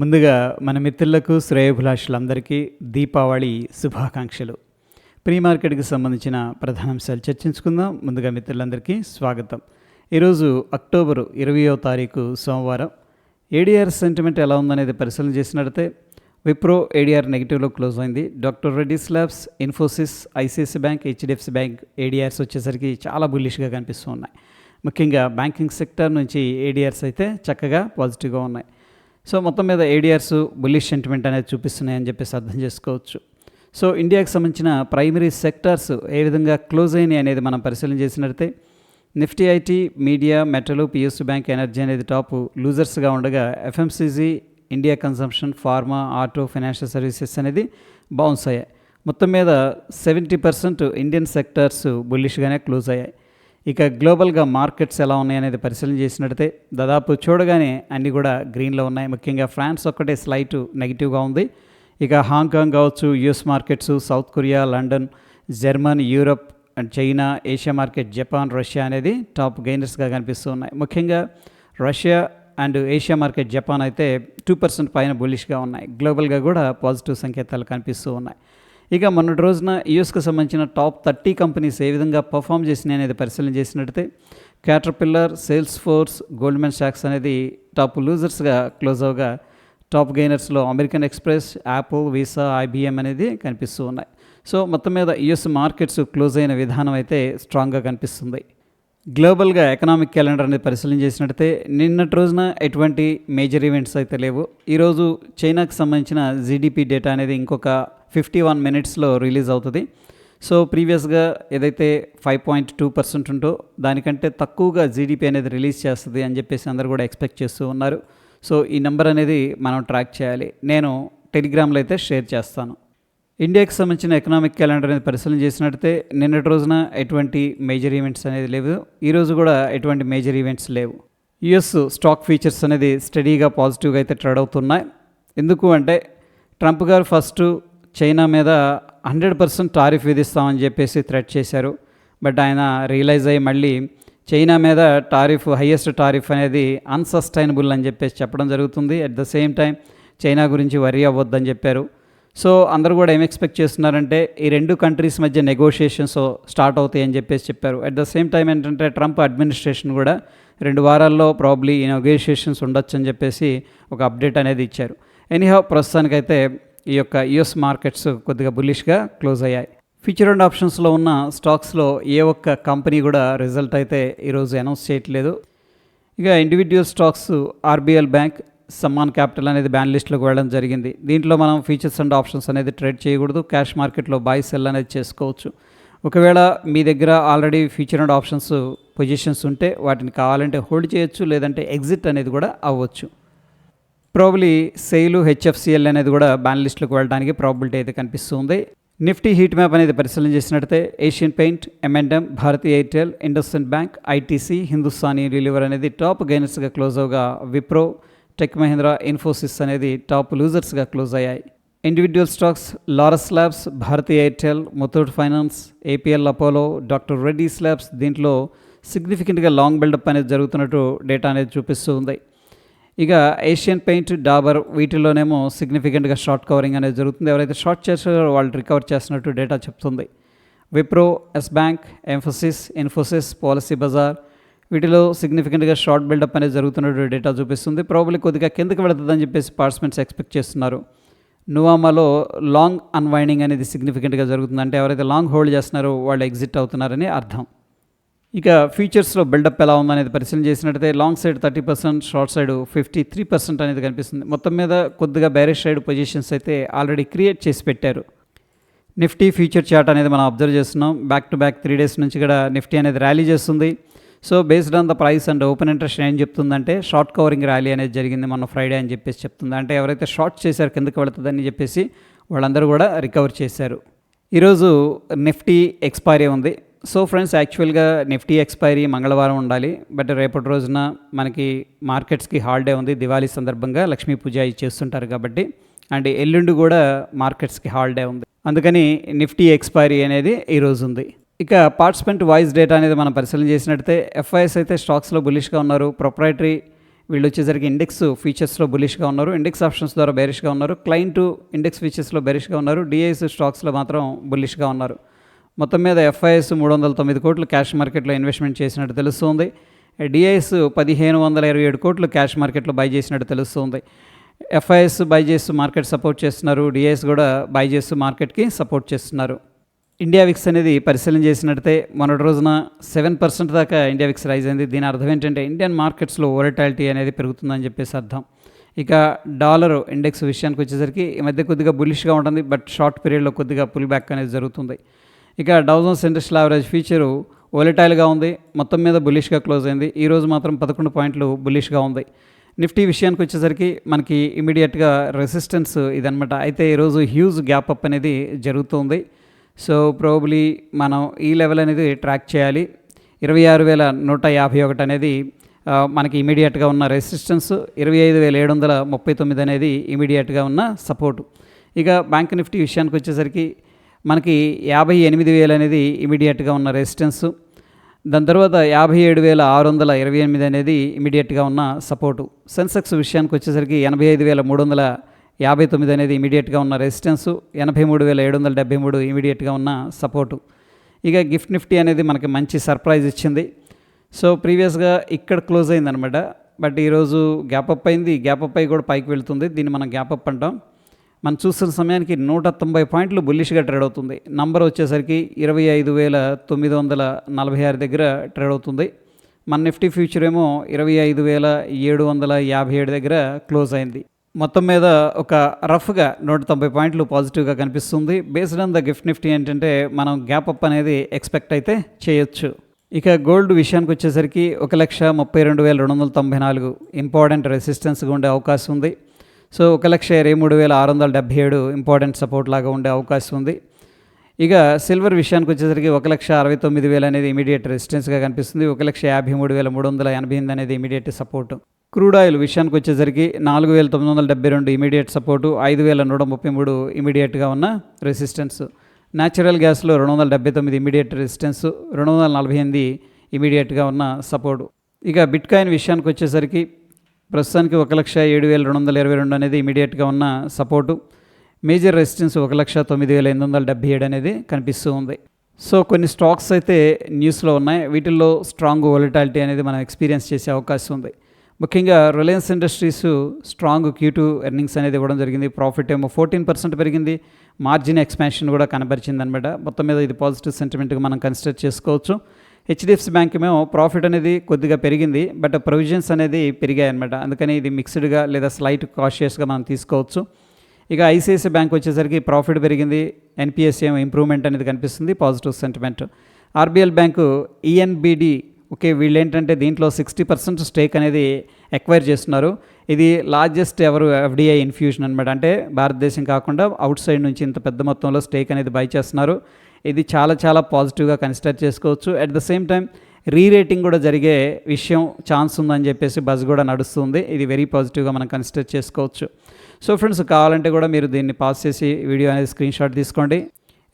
ముందుగా మన మిత్రులకు శ్రేయభిలాషులందరికీ దీపావళి శుభాకాంక్షలు. ప్రీ మార్కెట్కి సంబంధించిన ప్రధాన అంశాలు చర్చించుకుందాం. ముందుగా మిత్రులందరికీ స్వాగతం. ఈరోజు అక్టోబరు ఇరవయో తారీఖు సోమవారం. ఏడీఆర్ సెంటిమెంట్ ఎలా ఉందనేది పరిశీలన చేసినట్లయితే విప్రో ఏడీఆర్ నెగిటివ్లో క్లోజ్ అయింది. Doctor Reddy's labs Infosys ICICI bank HDFC bank ADRs వచ్చేసరికి చాలా బుల్లిష్గా కనిపిస్తూ ఉన్నాయి. ముఖ్యంగా బ్యాంకింగ్ సెక్టర్ నుంచి ఏడీఆర్స్ అయితే చక్కగా పాజిటివ్గా ఉన్నాయి. సో మొత్తం మీద ఏడిఆర్స్ బుల్లిష్ సెంటిమెంట్ అనేది చూపిస్తున్నాయని చెప్పేసి అర్థం చేసుకోవచ్చు. సో ఇండియాకి సంబంధించిన ప్రైమరీ సెక్టార్స్ ఏ విధంగా క్లోజ్ అయినాయి అనేది మనం పరిశీలన చేసినట్లయితే Nifty IT media metal PSU bank energy అనేది టాప్ లూజర్స్గా ఉండగా FMCG India consumption pharma auto financial services అనేది బౌన్స్ అయ్యాయి. మొత్తం మీద సెవెంటీ పర్సెంట్ ఇండియన్ సెక్టార్స్ బుల్లిష్గానే క్లోజ్ అయ్యాయి. ఇక గ్లోబల్గా మార్కెట్స్ ఎలా ఉన్నాయి అనేది పరిశీలన చేసినట్టయితే దాదాపు చూడగానే అన్నీ కూడా గ్రీన్లో ఉన్నాయి. ముఖ్యంగా ఫ్రాన్స్ ఒక్కటే స్లైట్ నెగిటివ్గా ఉంది. ఇక హాంకాంగ్ కావచ్చు US markets South Korea London German Europe and China Asia market Japan Russia అనేది టాప్ గెయినర్స్గా కనిపిస్తూ ఉన్నాయి. ముఖ్యంగా Russia and Asia market Japan అయితే టూ పర్సెంట్ పైన బులిష్గా ఉన్నాయి. గ్లోబల్గా కూడా పాజిటివ్ సంకేతాలు కనిపిస్తూ ఉన్నాయి. ఇక మొన్నటి రోజున యూఎస్కు సంబంధించిన టాప్ థర్టీ కంపెనీస్ ఏ విధంగా పర్ఫామ్ చేసినాయి అనేది పరిశీలన చేసినట్టయితే క్యాటర్పిల్లర్ సేల్స్ ఫోర్స్ గోల్డ్మెన్ షాక్స్ అనేది టాప్ లూజర్స్గా క్లోజ్ అవగా top గెయినర్స్లో American Express Apple Visa IBM అనేది కనిపిస్తూ ఉన్నాయి. సో మొత్తం మీద యుఎస్ మార్కెట్స్ క్లోజ్ అయిన విధానం అయితే స్ట్రాంగ్గా కనిపిస్తుంది. గ్లోబల్గా ఎకనామిక్ క్యాలెండర్ అనేది పరిశీలన చేసినట్టయితే నిన్నటి రోజున ఎటువంటి మేజర్ ఈవెంట్స్ అయితే లేవు. ఈరోజు చైనాకి సంబంధించిన జీడిపి డేటా అనేది ఇంకొక ఫిఫ్టీ వన్ మినిట్స్లో రిలీజ్ అవుతుంది. సో ప్రీవియస్గా ఏదైతే ఫైవ్ పాయింట్ టూ పర్సెంట్ ఉంటో దానికంటే తక్కువగా జీడిపి అనేది రిలీజ్ చేస్తుంది అని చెప్పేసి అందరు కూడా ఎక్స్పెక్ట్ చేస్తూ ఉన్నారు. సో ఈ నెంబర్ అనేది మనం ట్రాక్ చేయాలి. నేను టెలిగ్రామ్లో అయితే షేర్ చేస్తాను. ఇండియాకి సంబంధించిన ఎకనామిక్ క్యాలెండర్ అనేది పరిశీలన చేసినట్టయితే నిన్నటి రోజున ఎటువంటి మేజర్ ఈవెంట్స్ అనేది లేవు. ఈరోజు కూడా ఎటువంటి మేజర్ ఈవెంట్స్ లేవు. యుఎస్ స్టాక్ ఫీచర్స్ అనేది స్టడీగా పాజిటివ్గా అయితే ట్రేడ్ అవుతున్నాయి. ఎందుకు అంటే ట్రంప్ గారు ఫస్ట్ చైనా మీద హండ్రెడ్ పర్సెంట్ టారిఫ్ విధిస్తామని చెప్పేసి థ్రెట్ చేశారు. బట్ ఆయన రియలైజ్ అయ్యి మళ్ళీ చైనా మీద టారిఫ్ హయ్యెస్ట్ టారిఫ్ అనేది అన్సస్టైనబుల్ అని చెప్పేసి చెప్పడం జరుగుతుంది. At the same time China గురించి వరి అవ్వద్దని చెప్పారు. సో అందరూ కూడా ఏం ఎక్స్పెక్ట్ చేస్తున్నారంటే ఈ రెండు కంట్రీస్ మధ్య నెగోషియేషన్స్ స్టార్ట్ అవుతాయి అని చెప్పేసి చెప్పారు. అట్ ద సేమ్ టైం ఏంటంటే ట్రంప్ అడ్మినిస్ట్రేషన్ కూడా రెండు వారాల్లో ప్రాబ్లీ ఈ నెగోషియేషన్స్ ఉండొచ్చు అని చెప్పేసి ఒక అప్డేట్ అనేది ఇచ్చారు. ఎనీహౌ ప్రస్తుతానికైతే ఈ యొక్క యుఎస్ మార్కెట్స్ కొద్దిగా బులిష్గా క్లోజ్ అయ్యాయి. ఫ్యూచర్ అండ్ ఆప్షన్స్లో ఉన్న స్టాక్స్లో ఏ ఒక్క కంపెనీ కూడా రిజల్ట్ అయితే ఈరోజు అనౌన్స్ చేయట్లేదు. ఇక individual stocks RBL bank Sammaan capital అనేది బ్యాన్ లిస్ట్లోకి వెళ్ళడం జరిగింది. దీంట్లో మనం ఫీచర్స్ అండ్ ఆప్షన్స్ అనేది ట్రేడ్ చేయకూడదు. క్యాష్ మార్కెట్లో బాయ్ సెల్ అనేది చేసుకోవచ్చు. ఒకవేళ మీ దగ్గర already future and options positions ఉంటే వాటిని కావాలంటే హోల్డ్ చేయొచ్చు లేదంటే ఎగ్జిట్ అనేది కూడా అవ్వచ్చు. ప్రాబ్లీ సెయిలు హెచ్ఎఫ్సిఎల్ అనేది కూడా బ్యాన్ వెళ్ళడానికి ప్రాబిలిటీ అయితే కనిపిస్తుంది. నిఫ్టీ హీట్ మ్యాప్ అనేది పరిశీలన చేసినట్టయితే Asian paint M and M Bharti Airtel IndusInd bank ITC Hindustan Unilever అనేది టాప్ గైనర్స్గా క్లోజ్ అవగా విప్రో టెక్ మహీంద్రా ఇన్ఫోసిస్ అనేది టాప్ లూజర్స్గా క్లోజ్ అయ్యాయి. Individual stocks Laurus labs Bharti Airtel Muthoot finance APL Apollo doctor Reddy's labs దీంట్లో సిగ్నిఫికెంట్గా లాంగ్ బిల్డప్ అనేది జరుగుతున్నట్టు డేటా అనేది చూపిస్తూ ఉంది. ఇక ఏషియన్ పెయింట్ డాబర్ వీటిలోనేమో సిగ్నిఫికెంట్గా షార్ట్ కవరింగ్ అనేది జరుగుతుంది. ఎవరైతే షార్ట్ చేసారో వాళ్ళు రికవర్ చేస్తున్నట్టు డేటా చెప్తుంది. Wipro Yes bank Mphasis Infosys policy bazaar వీటిలో సిగ్నిఫికెంట్గా షార్ట్ బిల్డప్ అనేది జరుగుతున్నట్టు డేటా చూపిస్తుంది. ప్రాబ్లీ కొద్దిగా కిందకి వెళుతుందని చెప్పేసి పార్టిసిపెంట్స్ ఎక్స్పెక్ట్ చేస్తున్నారు. నువామాలో లాంగ్ అన్వైండింగ్ అనేది సిగ్నిఫికెంట్గా జరుగుతుంది అంటే ఎవరైతే లాంగ్ హోల్డ్ చేస్తున్నారో వాళ్ళు ఎగ్జిట్ అవుతున్నారని అర్థం. ఇక ఫీచర్స్లో బిల్డప్ ఎలా ఉందనేది పరిశీలన చేసినట్టయితే long side thirty percent short side fifty three percent అనేది కనిపిస్తుంది. మొత్తం మీద కొద్దిగా బ్యారేజ్ సైడ్ పొజిషన్స్ అయితే ఆల్రెడీ క్రియేట్ చేసి పెట్టారు. నిఫ్టీ ఫ్యూచర్ చార్ట్ అనేది మనం అబ్జర్వ్ చేస్తున్నాం. Back to back three days నుంచి కూడా నిఫ్టీ అనేది ర్యాలీ చేస్తుంది. So based on the price and open interest ఏం చెప్తుందంటే షార్ట్ కవరింగ్ ర్యాలీ అనేది జరిగింది మొన్న ఫ్రైడే అని చెప్పేసి చెప్తుంది. అంటే ఎవరైతే షార్ట్ చేశారు కిందకి వెళుతుందని చెప్పేసి వాళ్ళందరూ కూడా రికవర్ చేశారు. ఈరోజు నిఫ్టీ ఎక్స్పైరీ ఉంది. సో ఫ్రెండ్స్ యాక్చువల్గా నిఫ్టీ ఎక్స్పైరీ మంగళవారం ఉండాలి. బట్ రేపటి రోజున మనకి మార్కెట్స్కి హాలిడే ఉంది. దివాళీ సందర్భంగా లక్ష్మీ పూజ చేస్తుంటారు కాబట్టి. అండ్ ఎల్లుండి కూడా మార్కెట్స్కి హాలిడే ఉంది. అందుకని నిఫ్టీ ఎక్స్పైరీ అనేది ఈరోజు ఉంది. ఇక పార్టిసిపెంట్ వాయిస్ డేటా అనేది మనం పరిశీలన చేసినట్టయితే ఎఫ్ఐఎస్ అయితే స్టాక్స్లో బులిష్గా ఉన్నారు. ప్రొప్రైటరీ వీళ్ళు వచ్చేసరికి ఇండెక్స్ ఫీచర్స్లో బులిష్గా ఉన్నారు. ఇండెక్స్ ఆప్షన్స్ ద్వారా బెరిష్గా ఉన్నారు. క్లయింట్ ఇండెక్స్ ఫీచర్స్లో బెరిష్గా ఉన్నారు. డిఐఎస్ స్టాక్స్లో మాత్రం బులిష్గా ఉన్నారు. మొత్తం మీద ఎఫ్ఐఎస్ మూడు వందల తొమ్మిది కోట్లు క్యాష్ మార్కెట్లో ఇన్వెస్ట్మెంట్ చేసినట్టు తెలుస్తుంది. డిఐఎస్ పదిహేను వందల ఇరవై ఏడు కోట్లు క్యాష్ మార్కెట్లో బై చేసినట్టు తెలుస్తుంది. ఎఫ్ఐఎస్ బై చేస్తూ మార్కెట్ సపోర్ట్ చేస్తున్నారు. డిఐఎస్ కూడా బై చేస్తూ మార్కెట్కి సపోర్ట్ చేస్తున్నారు. ఇండియా విక్స్ అనేది పరిశీలన చేసినట్టయితే మొన్నటి రోజున సెవెన్ పర్సెంట్ దాకా ఇండియా విక్స్ రైజ్ అయింది. దీని అర్థం ఏంటంటే ఇండియన్ మార్కెట్స్లో ఓరటాలిటీ అనేది పెరుగుతుందని చెప్పేసి అర్థం. ఇక డాలర్ ఇండెక్స్ విషయానికి వచ్చేసరికి ఈ మధ్య కొద్దిగా బులిష్గా ఉంటుంది. బట్ షార్ట్ పీరియడ్లో కొద్దిగా పుల్ బ్యాక్ అనేది జరుగుతుంది. ఇక Dow Jones industrial average future ఓలటైల్గా ఉంది. మొత్తం మీద బులిష్గా క్లోజ్ అయింది. ఈరోజు మాత్రం పదకొండు పాయింట్లు బులిష్గా ఉంది. నిఫ్టీ విషయానికి వచ్చేసరికి మనకి ఇమీడియట్గా రెసిస్టెన్స్ ఇదనమాట అయితే ఈరోజు హ్యూజ్ గ్యాప్ అప్ అనేది జరుగుతుంది. సో ప్రోబ్లీ మనం ఈ లెవెల్ అనేది ట్రాక్ చేయాలి. ఇరవై ఆరు వేల నూట యాభై ఒకటి అనేది మనకి ఇమీడియట్గా ఉన్న రెసిస్టెన్స్ ఇరవై ఐదు వేల ఏడు వందల ముప్పై తొమ్మిది అనేది ఇమీడియట్గా ఉన్న సపోర్టు. ఇక బ్యాంక్ నిఫ్టీ విషయానికి వచ్చేసరికి మనకి యాభై ఎనిమిది వేలు అనేది ఇమీడియట్గా ఉన్న రెసిస్టెన్స్. దాని తర్వాత యాభై ఏడు వేల ఆరు వందల ఇరవై ఎనిమిది అనేది ఇమీడియట్గా ఉన్న సపోర్టు. సెన్సెక్స్ విషయానికి వచ్చేసరికి ఎనభై ఐదు వేల మూడు వందల యాభై తొమ్మిది అనేది ఇమీడియట్గా ఉన్న రెసిస్టెన్స్. ఎనభై మూడు వేల ఏడు వందల డెబ్బై మూడు ఇమీడియట్గా ఉన్న సపోర్టు. ఇక గిఫ్ట్ నిఫ్టీ అనేది మనకి మంచి సర్ప్రైజ్ ఇచ్చింది. సో ప్రీవియస్గా ఇక్కడ క్లోజ్ అయిందనమాట. బట్ ఈరోజు గ్యాప్ అప్ అయింది. గ్యాప్ అప్ అయి కూడా పైకి వెళ్తుంది. దీన్ని మనం గ్యాప్ అప్ అంటాం. మనం చూస్తున్న సమయానికి నూట తొంభై పాయింట్లు బుల్లిష్గా ట్రేడ్ అవుతుంది. నంబర్ వచ్చేసరికి ఇరవై ఐదు వేల తొమ్మిది వందల నలభై ఆరు దగ్గర ట్రేడ్ అవుతుంది. మన నిఫ్టీ ఫ్యూచర్ ఏమో ఇరవై ఐదు వేల ఏడు వందల యాభై ఏడు దగ్గర క్లోజ్ అయింది. మొత్తం మీద ఒక రఫ్గా నూట తొంభై పాయింట్లు పాజిటివ్గా కనిపిస్తుంది. Based on the gift Nifty ఏంటంటే మనం గ్యాప్ అప్ అనేది ఎక్స్పెక్ట్ అయితే చేయొచ్చు. ఇక గోల్డ్ విషయానికి వచ్చేసరికి ఒక లక్ష ముప్పై రెండు వేల రెండు వందల తొంభై నాలుగు. ఇంపార్టెంట్ రెసిస్టెన్స్గా ఉండే అవకాశం ఉంది. సో ఒక లక్ష ఇరవై మూడు వేల ఆరు వందల డెబ్బై ఏడు ఇంపార్టెంట్ సపోర్ట్ లాగా ఉండే అవకాశం ఉంది. ఇక సిల్వర్ విషయానికి వచ్చేసరికి ఒక లక్ష అరవై తొమ్మిది వేలు అనేది ఇమీడియట్ రెసిస్టెన్స్గా కనిపిస్తుంది. ఒక లక్ష యాభై మూడు వేల మూడు వందల ఎనభై ఎనిమిది అనేది ఇమీడియట్ సపోర్ట్ క్రూడ్ ఆయిల్ విషయానికి వచ్చేసరికి నాలుగు వేల తొమ్మిది వందల డెబ్బై రెండు ఇమీడియట్ సపోర్టు ఐదు వేల నూట ముప్పై మూడు ఇమీడియట్గా ఉన్న రెసిస్టెన్స్ న్యాచురల్ గ్యాస్లో రెండు వందల డెబ్బై తొమ్మిది ఇమీడియట్ రెసిస్టెన్స్ రెండు వందల నలభై ఎనిమిది ఇమీడియట్గా ఉన్న సపోర్టు ఇక బిట్కాయిన్ విషయానికి వచ్చేసరికి ప్రస్తుతానికి ఒక లక్ష ఏడు వేల రెండు వందల ఇరవై రెండు అనేది ఇమీడియట్గా ఉన్న సపోర్టు. మేజర్ రెసిస్టెన్స్ ఒక లక్ష తొమ్మిది వేల ఎనిమిది వందల డెబ్బై ఏడు అనేది కనిపిస్తూ ఉంది. సో కొన్ని స్టాక్స్ అయితే న్యూస్లో ఉన్నాయి. వీటిల్లో స్ట్రాంగ్ వొలటాలిటీ అనేది మనం ఎక్స్పీరియన్స్ చేసే అవకాశం ఉంది. ముఖ్యంగా Reliance industries strong Q two earnings అనేది ఇవ్వడం జరిగింది. ప్రాఫిట్ ఏమో ఫోర్టీన్ పర్సెంట్ పెరిగింది. మార్జిన్ ఎక్స్పాన్షన్ కూడా కనబరిచింది అనమాట మొత్తం మీద ఇది పాజిటివ్ సెంటిమెంట్గా మనం కన్సిడర్ చేసుకోవచ్చు. హెచ్డిఎఫ్సి బ్యాంక్ మేము ప్రాఫిట్ అనేది కొద్దిగా పెరిగింది బట్ ప్రొవిజన్స్ అనేది పెరిగాయి అనమాట అందుకని ఇది మిక్స్డ్గా లేదా స్లైట్ కాషియస్గా మనం తీసుకోవచ్చు. ఇక ఐసిఐసిఐ బ్యాంక్ వచ్చేసరికి ప్రాఫిట్ పెరిగింది ఎన్పిఎస్ ఏమో ఇంప్రూవ్మెంట్ అనేది కనిపిస్తుంది positive sentiment. RBL bank ENBD okay వీళ్ళు ఏంటంటే దీంట్లో సిక్స్టీ పర్సెంట్ స్టేక్ అనేది ఎక్వైర్ చేస్తున్నారు. ఇది లార్జెస్ట్ ఎవరు ఎఫ్డిఐ ఇన్ఫ్యూషన్ అనమాట అంటే భారతదేశం కాకుండా అవుట్ సైడ్ నుంచి ఇంత పెద్ద మొత్తంలో స్టేక్ అనేది బై చేస్తున్నారు. ఇది చాలా చాలా పాజిటివ్గా కన్సిడర్ చేసుకోవచ్చు. At the same time rerating కూడా జరిగే విషయం ఛాన్స్ ఉందని చెప్పేసి బజ్ కూడా నడుస్తుంది. ఇది వెరీ పాజిటివ్గా మనం కన్సిడర్ చేసుకోవచ్చు. సో ఫ్రెండ్స్ కావాలంటే కూడా మీరు దీన్ని పాస్ చేసి వీడియో అనేది స్క్రీన్ షాట్ తీసుకోండి.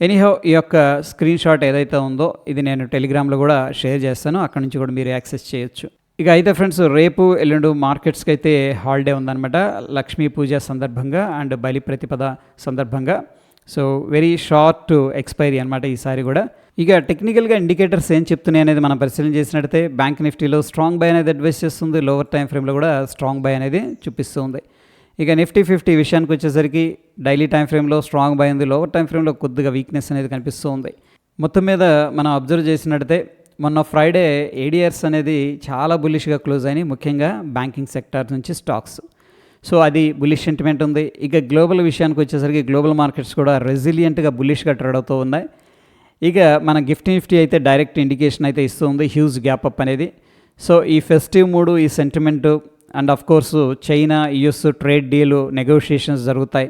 ఎనీహౌ ఈ యొక్క స్క్రీన్ షాట్ ఏదైతే ఉందో ఇది నేను టెలిగ్రామ్లో కూడా షేర్ చేస్తాను. అక్కడ నుంచి కూడా మీరు యాక్సెస్ చేయొచ్చు. ఇక అయితే ఫ్రెండ్స్ రేపు ఎల్లుండు మార్కెట్స్కి అయితే హాలిడే ఉందన్నమాట. లక్ష్మీ పూజ సందర్భంగా అండ్ బలి ప్రతిపద సందర్భంగా. సో వెరీ షార్ట్ ఎక్స్పైరీ అనమాట ఈసారి కూడా. ఇక టెక్నికల్గా ఇండికేటర్స్ ఏం చెప్తున్నాయి అనేది మనం పరిశీలన చేసినట్టయితే బ్యాంక్ నిఫ్టీలో స్ట్రాంగ్ బై అనేది అడ్వైస్ చేస్తుంది లోవర్ టైం ఫ్రేమ్లో కూడా స్ట్రాంగ్ బై అనేది చూపిస్తుంది ఇక నిఫ్టీ ఫిఫ్టీ విషయానికి వచ్చేసరికి డైలీ టైం ఫ్రేమ్లో స్ట్రాంగ్ బై ఉంది లోవర్ టైం ఫ్రేమ్లో కొద్దిగా వీక్నెస్ అనేది కనిపిస్తూ ఉంది. మొత్తం మీద మనం అబ్జర్వ్ చేసినట్టయితే మొన్న ఫ్రైడే ఏడియర్స్ అనేది చాలా బులిష్గా క్లోజ్ అయినాయి ముఖ్యంగా బ్యాంకింగ్ సెక్టార్ నుంచి స్టాక్స్ సో అది బులిష్ సెంటిమెంట్ ఉంది. ఇక గ్లోబల్ విషయానికి వచ్చేసరికి గ్లోబల్ మార్కెట్స్ కూడా రెసిలియంట్గా బులిష్గా ట్రేడ్ అవుతూ ఉన్నాయి. ఇక మన గిఫ్ట్ నిఫ్టీ అయితే డైరెక్ట్ ఇండికేషన్ అయితే ఇస్తుంది హ్యూజ్ గ్యాప్ అప్ అనేది. సో ఈ ఫెస్టివ్ మూడు ఈ sentiment and of course China US trade deal negotiations జరుగుతాయి.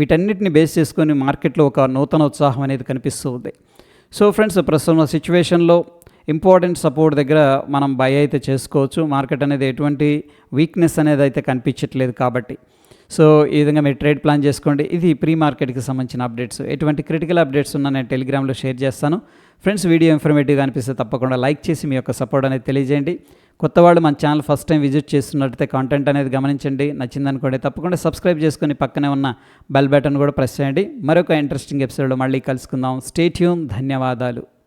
వీటన్నిటిని బేస్ చేసుకొని మార్కెట్లో ఒక నూతన ఉత్సాహం అనేది కనిపిస్తూ ఉంది. సో ఫ్రెండ్స్ ప్రస్తుతం సిచ్యువేషన్లో ఇంపార్టెంట్ సపోర్ట్ దగ్గర మనం బై అయితే చేసుకోవచ్చు. మార్కెట్ అనేది ఎటువంటి వీక్నెస్ అనేది అయితే కనిపించట్లేదు కాబట్టి. సో ఈ విధంగా మీరు ట్రేడ్ ప్లాన్ చేసుకోండి. ఇది ప్రీ మార్కెట్కి సంబంధించిన అప్డేట్స్. ఎటువంటి క్రిటికల్ అప్డేట్స్ ఉన్నా నేను టెలిగ్రామ్లో షేర్ చేస్తాను. ఫ్రెండ్స్ వీడియో ఇన్ఫర్మేటివ్గా అనిపిస్తే తప్పకుండా లైక్ చేసి మీ యొక్క సపోర్ట్ అనేది తెలియజేయండి. కొత్త వాళ్ళు మన ఛానల్ ఫస్ట్ టైం విజిట్ చేస్తున్నట్టయితే కాంటెంట్ అనేది గమనించండి. నచ్చిందనుకోండి తప్పకుండా సబ్స్క్రైబ్ చేసుకుని పక్కనే ఉన్న బెల్ బటన్ కూడా ప్రెస్ చేయండి. మరొక ఇంట్రెస్టింగ్ ఎపిసోడ్లో మళ్ళీ కలుసుకుందాం. స్టేట్యూన్ ధన్యవాదాలు.